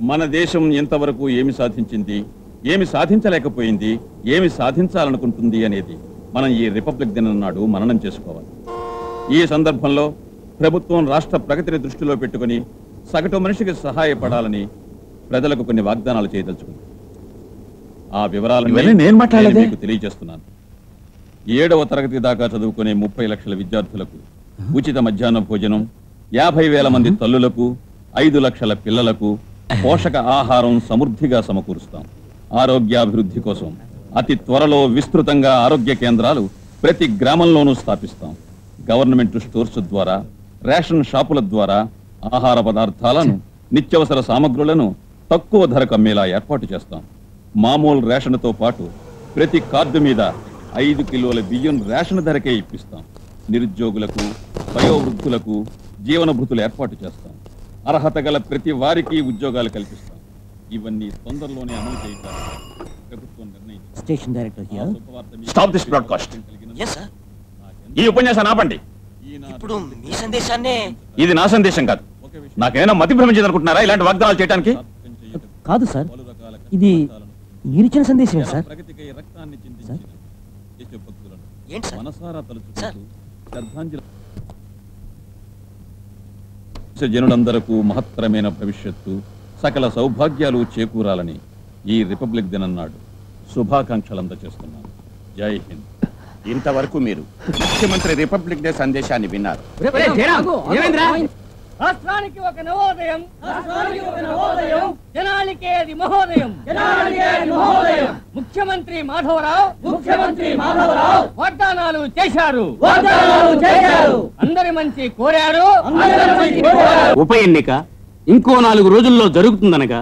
మన దేశం ఎంతవరకు ఏమి సాధించింది ఏమి సాధించలేకపోయింది ఏమి సాధించాలనుకుంటుంది అనేది మనం ఈ రిపబ్లిక్ దినం నాడు మననం చేసుకోవాలి. ఈ సందర్భంలో ప్రభుత్వం రాష్ట్ర ప్రగతిని దృష్టిలో పెట్టుకుని సగటు మనిషికి సహాయపడాలని ప్రజలకు కొన్ని వాగ్దానాలు చేయదలుచుకుంది ఆ వివరాలను ఇవన్నీ నేను మాట్లాడలేదే? మీకు తెలియజేస్తున్నాను. ఏడవ తరగతి దాకా చదువుకునే ముప్పై లక్షల విద్యార్థులకు ఉచిత మధ్యాహ్న భోజనం యాభై వేల మంది తల్లులకు ఐదు లక్షల పిల్లలకు పోషక ఆహారం సమృద్ధిగా సమకూరుస్తాం. ఆరోగ్యాభివృద్ధి కోసం అతి త్వరలో విస్తృతంగా ఆరోగ్య కేంద్రాలు ప్రతి గ్రామంలోనూ స్థాపిస్తాం. గవర్నమెంట్ స్టోర్స్ ద్వారా రేషన్ షాపుల ద్వారా ఆహార పదార్థాలను నిత్యవసర సామగ్రులను తక్కువ ధరకు అమ్మేలా ఏర్పాటు చేస్తాం. మామూలు రేషన్తో పాటు ప్రతి కార్డు మీద ఐదు కిలోల బియ్యం రేషన్ ధరకే ఇప్పిస్తాం. నిరుద్యోగులకు వయోవృద్ధులకు జీవన భృతులు ఏర్పాటు చేస్తాం. అర్హత గల ప్రతి వారికి ఉద్యోగాలు కల్పిస్తాం. ఇవన్నీ తొందరలోనే అమలు చేయడానికి ప్రభుత్వం నిర్ణయించింది స్టేషన్ డైరెక్టర్ ఎస్ సార్ ఈ ఉపన్యాసాన్ని ఆపండి. ఇప్పుడు మీ సందేశాన్నే ఇది నా సందేశం కాదు. నాకేమైనా మతి భ్రమించింది అనుకుంటున్నారా ఇలాంటి వాగ్దానాలు చేయడానికి కాదు సార్. ఇది మీరిచ్చిన సందేశమే సార్. ప్రగతికై రక్తాన్ని చిందించిన దేశభక్తులను ఏంటి సార్? మనసారా సార్. తలుచుకుంటూ శ్రద్ధాంజలి జనులందరకు మహత్తరమైన భవిష్యత్తు సకల సౌభాగ్యాలు చేకూరాలని ఈ రిపబ్లిక్ దినం నాడు శుభాకాంక్షలు అందజేస్తున్నాను జై హింద్. ఇంతవరకు మీరు ముఖ్యమంత్రి రిపబ్లిక్ డే సందేశాన్ని విన్నారు. రాష్ట్రానికి ఒక నవోదయం. రాష్ట్రానికి ఒక నవోదయం. జనానికి అది మహోదయం? జనానికి అది మహోదయం? ముఖ్యమంత్రి మాధవరావు. ముఖ్యమంత్రి మాధవరావు. వాగ్దానాలు చేశారు. వాగ్దానాలు చేశారు. అందరి మంచి కోరారు. అందరి మంచి కోరారు. ఉప ఎన్నిక ఇంకో నాలుగు రోజుల్లో జరుగుతుందనగా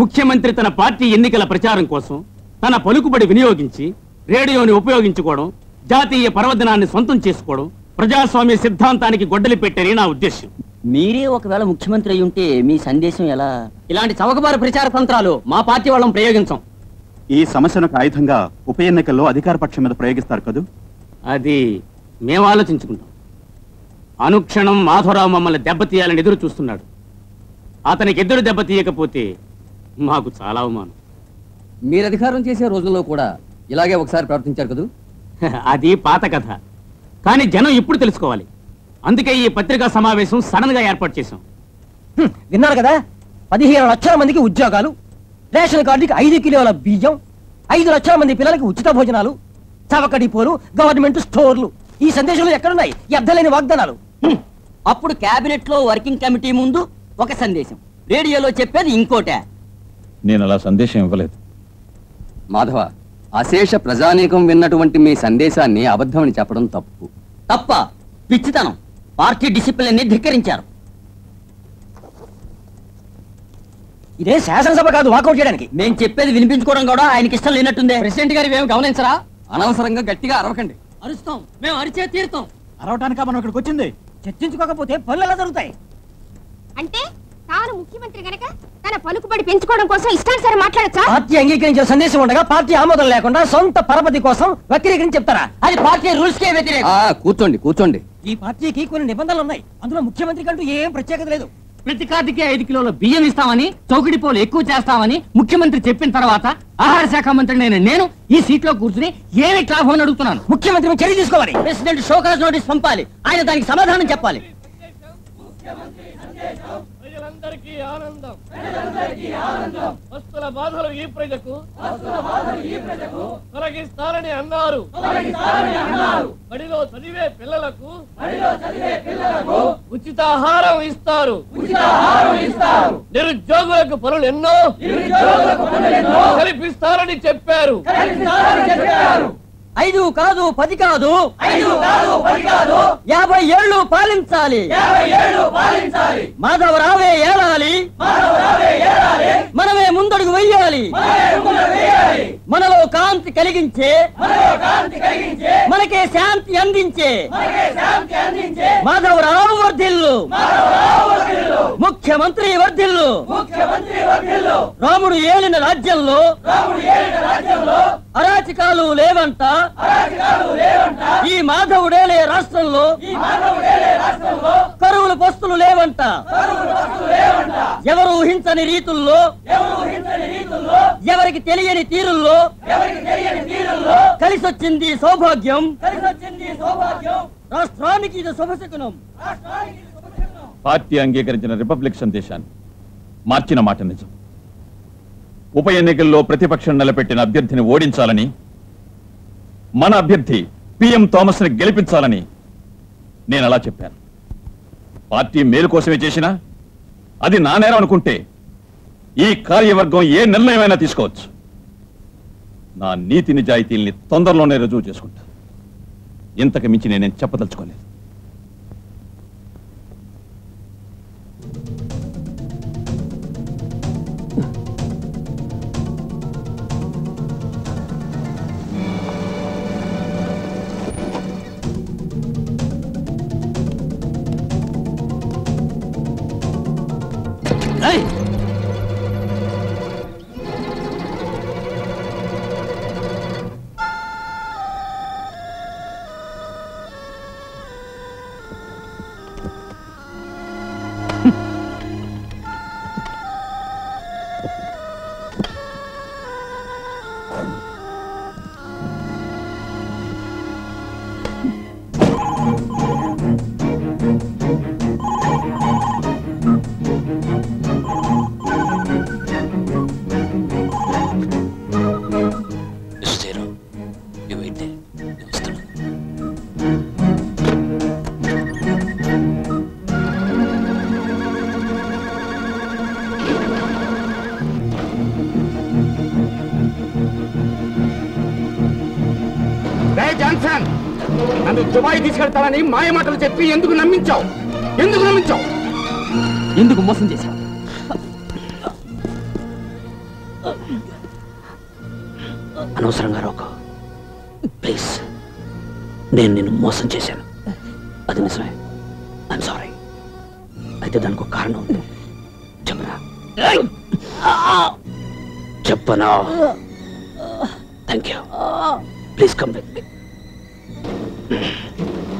ముఖ్యమంత్రి తన పార్టీ ఎన్నికల ప్రచారం కోసం తన పలుకుబడి వినియోగించి రేడియోని ఉపయోగించుకోవడం జాతీయ పర్వదినాన్ని సొంతం చేసుకోవడం ప్రజాస్వామ్య సిద్ధాంతానికి గొడ్డలి పెట్టని నా ఉద్దేశం మీరే ఒకవేళ ముఖ్యమంత్రి అయి ఉంటే మీ సందేశం ఎలా? ఇలాంటి చవకబారు ప్రచార తంత్రాలు మా పార్టీ వాళ్ళం ప్రయోగించం. ఈ సమస్యను ఆయుధంగా ఉప ఎన్నికల్లో అధికార పక్షం మీద ప్రయోగిస్తారు కదూ? అది మేము ఆలోచించుకుంటాం. అనుక్షణం మాధవరావు మమ్మల్ని దెబ్బతీయాలని ఎదురు చూస్తున్నాడు. అతనికి ఎదురు దెబ్బతీయకపోతే మాకు చాలా అవమానం. మీరు అధికారం చేసే రోజుల్లో కూడా ఇలాగే ఒకసారి ప్రవర్తించారు కదూ? అది పాత కథ. కానీ జనం ఇప్పుడు తెలుసుకోవాలి. అందుకే ఈ పత్రికా సమావేశం సడన్గా ఏర్పాటు చేశాం. విన్నారు కదా? పదిహేను లక్షల మందికి ఉద్యోగాలు రేషన్ కార్డుకి ఐదు కిలోల బియ్యం ఐదు లక్షల మంది పిల్లలకి ఉచిత భోజనాలు చవక డిపోలు గవర్నమెంట్ స్టోర్లు. ఈ సందేశంలో ఎక్కడున్నాయి? అర్థలేని వాగ్దానాలు. అప్పుడు కేబినెట్లో వర్కింగ్ కమిటీ ముందు ఒక సందేశం. రేడియోలో చెప్పేది ఇంకోటే. నేను అలా సందేశం ఇవ్వలేదు. మాధవ అశేష ప్రజానీకం విన్నటువంటి మీ సందేశాన్ని అబద్ధమని చెప్పడం తప్పు. తప్ప పిచ్చితనం. పార్టీ డిసిప్లిన్ని ధిక్కరించారు. ఇదే శాసనసభ కాదు వాకౌట్ చేయడానికి. మేం చెప్పేది వినిపించుకోవడం కూడా ఆయనకి ఇష్టం లేనట్టుందే. ప్రెసిడెంట్ గారు ఏమి గమనించరా? అనవసరంగా గట్టిగా అరవకండి. అరుస్తాం మేము అరిచే తీరుతాం. అరవటానికా మనం ఇక్కడికి వచ్చింది? చర్చించుకోకపోతే పనులు ఎలా జరుగుతాయి? అంటే తాను ముఖ్యమంత్రి గనక తన పలుకుబడి పెంచుకోవడం కోసం ఇష్టానుసారం మాట్లాడచ్చా? పార్టీ అంగీకరించిన సందేశం ఉండగా పార్టీ ఆమోదం లేకుండా సొంత పరపతి కోసం వక్రీకరించి చెప్తారా? అది పార్టీ రూల్స్ కే వ్యతిరేకం. ఆ కూర్చోండి కూర్చోండి. ఈ పార్టీకి కొన్ని నిబంధనలు ఉన్నాయి. అందులో ముఖ్యమంత్రికి అంటూ ఏం ప్రత్యేకత లేదు. ప్రతి కార్డుకి ఐదు కిలోల బియ్యం ఇస్తామని చౌకడి పోలు ఎక్కువ చేస్తామని ముఖ్యమంత్రి చెప్పిన తర్వాత ఆహార శాఖ మంత్రి నేను నేను ఈ సీట్లో కూర్చుని ఏమి లాభం అని అడుగుతున్నాను. ముఖ్యమంత్రి చర్య తీసుకోవాలి. ప్రెసిడెంట్ షోకాజ్ నోటీస్ పంపాలి. ఆయన దానికి సమాధానం చెప్పాలి. ప్రజలందరికీ ఆనందం. ప్రజలందరికీ ఆనందం వస్తుల బాధలు ఈ ప్రజకు. వస్తుల బాధలు ఈ ప్రజకు తొలగిస్తారని అన్నారు. తొలగిస్తారని అన్నారు బడిలో చదివే పిల్లలకు. బడిలో చదివే పిల్లలకు ఉచితాహారం ఇస్తారు ఉచితాహారం ఇస్తారు. నిరుద్యోగులకు పనులు ఎన్నో. నిరుద్యోగులకు పనులు ఎన్నో. కల్పిస్తారని చెప్పారు. కల్పిస్తారని చెప్పారు. ఐదు కాదు పది కాదు. ఐదు కాదు పది కాదు. యాభై ఏళ్ళు పాలించాలి. యాభై ఏళ్ళు పాలించాలి. మాధవరావే ఏలాలి. మానవరావే ఏడాలి మనమే ముందడుగు వెయ్యాలి శాంతి కలిగించే మనకే శాంతి అందించే మాధవరావు వర్ధిల్లు. ముఖ్యమంత్రి వర్ధిల్లు. రాముడు ఏలిన రాజ్యంలో అరాచకాలు లేవంట. ఈ మాధవుడేలే రాష్ట్రంలో. కరువులు పస్తులు లేవంట. ఎవరు ఊహించని రీతుల్లో ఎవరికి తెలియని తీరుల్లో కలిసొచ్చింది సౌభాగ్యం. రాష్ట్రానికి ఇది శుభశకునం పార్టీ అంగీకరించిన రిపబ్లిక్ సందేశాన్ని మార్చిన మాట నిజం. ఉప ఎన్నికల్లో ప్రతిపక్షం నిలబెట్టిన అభ్యర్థిని ఓడించాలని మన అభ్యర్థి పిఎం థామస్ని గెలిపించాలని నేను అలా చెప్పాను. పార్టీ మేలు కోసమే చేసినా అది నా నేరం అనుకుంటే ఈ కార్యవర్గం ఏ నిర్ణయమైనా తీసుకోవచ్చు. నా నీతి నిజాయితీల్ని తొందరలోనే రుజువు చేసుకుంటా. ఇంతకు మించి నేనేం చెప్పదలుచుకోలేదు. జాన్సన్! నన్ను దుబాయ్ తీసుకెళ్తానని మాయ మాటలు చెప్పి ఎందుకు నమ్మించావు? ఎందుకు నమ్మించావు? ఎందుకు మోసం చేశావు? అనవసరంగా రోక. ప్లీజ్ నేను నిన్ను మోసం చేశాను. అది నిజమే. ఐఎమ్ సారీ అయితే దానికి ఒక కారణం ఉంది. చెప్పనా? చెప్పనా? Thank you please come with me よし。